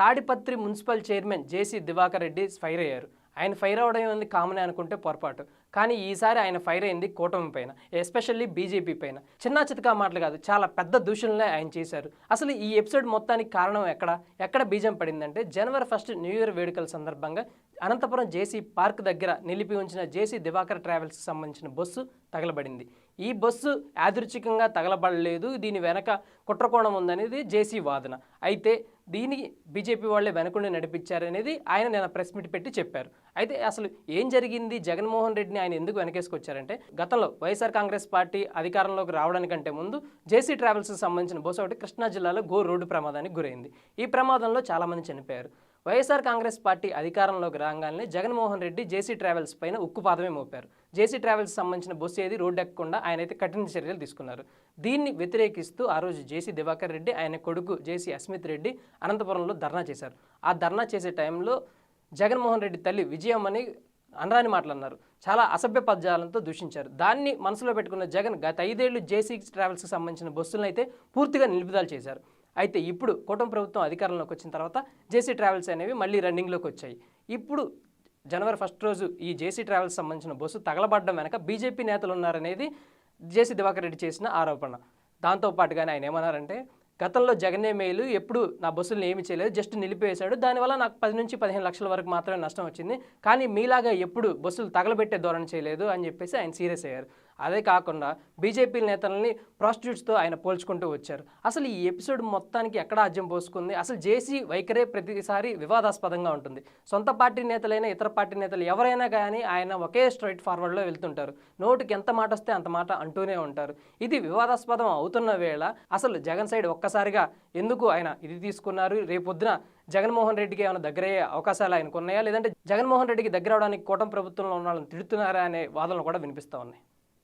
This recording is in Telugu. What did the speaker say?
Tadipatri municipal chairman JC Diwakar Reddy fire అయ్యారు. ఆయన ఫైర్ అవడం ఉంది కామన్ అనుకుంటే పొరపాటు. కానీ ఈసారి ఆయన ఫైర్ అయింది కూటమి పైన ఎస్పెషల్లీ బీజేపీ పైన. చిన్న చితకా మాటలు కాదు చాలా పెద్ద దూషణలే ఆయన చేశారు. అసలు ఈ ఎపిసోడ్ మొత్తానికి కారణం ఎక్కడ? ఎక్కడ బీజం పడిందంటే జనవరి ఫస్ట్ న్యూ ఇయర్ వేడుకల సందర్భంగా అనంతపురం జేసీ పార్క్ దగ్గర నిలిపి ఉంచిన జేసీ దివాకర్ ట్రావెల్స్కి సంబంధించిన బస్సు తగలబడింది. ఈ బస్సు యాదృచ్ఛికంగా తగలబడలేదు. దీని వెనక కుట్రకోణం ఉందనేది జేసీ వాదన. అయితే దీనికి బీజేపీ వాళ్ళే వెనకుండి నడిపించారనేది ఆయన నేను ప్రెస్ మీట్ పెట్టి చెప్పారు. అయితే అసలు ఏం జరిగింది? జగన్మోహన్ రెడ్డిని ఆయన ఎందుకు వెనకేసుకొచ్చారంటే గతంలో వైఎస్ఆర్ కాంగ్రెస్ పార్టీ అధికారంలోకి రావడానికంటే ముందు జేసీ ట్రావెల్స్కి సంబంధించిన బస్సు ఒకటి కృష్ణా జిల్లాలో గో రోడ్డు ప్రమాదానికి గురైంది. ఈ ప్రమాదంలో చాలామంది చనిపోయారు. వైఎస్ఆర్ కాంగ్రెస్ పార్టీ అధికారంలోకి రాగానే జగన్మోహన్ రెడ్డి జేసీ ట్రావెల్స్ పైన ఉక్కుపాదమే మోపారు. జేసీ ట్రావెల్స్ సంబంధించిన బస్సు ఏది రోడ్డు ఎక్కకుండా ఆయన అయితే కఠిన చర్యలు తీసుకున్నారు. దీన్ని వ్యతిరేకిస్తూ ఆ రోజు జేసీ దివాకర్ రెడ్డి ఆయన కొడుకు జేసీ అస్మిత్ రెడ్డి అనంతపురంలో ధర్నా చేశారు. ఆ ధర్నా చేసే టైంలో జగన్మోహన్ రెడ్డి తల్లి విజయమ్మని అనరాని మాటలు అన్నారు చాలా అసభ్య పద్యాలతో దూషించారు. దాన్ని మనసులో పెట్టుకున్న జగన్ గత ఐదేళ్ళు జేసీ ట్రావెల్స్కి సంబంధించిన బస్సులను అయితే పూర్తిగా నిలుపుదల చేశారు. అయితే ఇప్పుడు కూటమి ప్రభుత్వం అధికారంలోకి వచ్చిన తర్వాత జేసీ ట్రావెల్స్ అనేవి మళ్ళీ రన్నింగ్లోకి వచ్చాయి. ఇప్పుడు జనవరి ఫస్ట్ రోజు ఈ జేసీ ట్రావెల్స్ సంబంధించిన బస్సు తగలబడ్డం వెనక బీజేపీ నేతలు ఉన్నారనేది జేసీ దివాకర్ రెడ్డి చేసిన ఆరోపణ. దాంతోపాటుగానే ఆయన ఏమన్నారంటే గతంలో జగనే మేలు ఎప్పుడు నా బస్సులను ఏమి చేయలేదు జస్ట్ నిలిపివేశాడు. దానివల్ల నాకు పది నుంచి పదిహేను లక్షల వరకు మాత్రమే నష్టం వచ్చింది. కానీ మీలాగా ఎప్పుడు బస్సులు తగలబెట్టే ధోరణి చేయలేదు అని చెప్పేసి ఆయన సీరియస్ అయ్యారు. అదే కాకుండా బీజేపీ నేతలని ప్రాస్టిట్యూట్స్తో ఆయన పోల్చుకుంటూ వచ్చారు. అసలు ఈ ఎపిసోడ్ మొత్తానికి ఎక్కడ ఆజ్యం పోసుకుంది? అసలు జేసీ వైఖరే ప్రతిసారి వివాదాస్పదంగా ఉంటుంది. సొంత పార్టీ నేతలైనా ఇతర పార్టీ నేతలు ఎవరైనా కానీ ఆయన ఒకే స్ట్రైట్ ఫార్వర్డ్లో వెళ్తుంటారు. నోటికి ఎంత మాట వస్తే అంత మాట అంటూనే ఉంటారు. ఇది వివాదాస్పదం అవుతున్న వేళ అసలు జగన్ సైడ్ ఒక్కసారిగా ఎందుకు ఆయన ఇది తీసుకున్నారు? రేపొద్దున జగన్మోహన్ రెడ్డికి ఏమైనా దగ్గరయ్యే అవకాశాలు ఆయనకు ఉన్నాయా? లేదంటే జగన్మోహన్ రెడ్డికి దగ్గర అవడానికి కూటమి ప్రభుత్వంలో ఉన్న వాళ్ళని తిడుతున్నారా అనే వాదనలు కూడా వినిపిస్తూ ఉన్నాయి.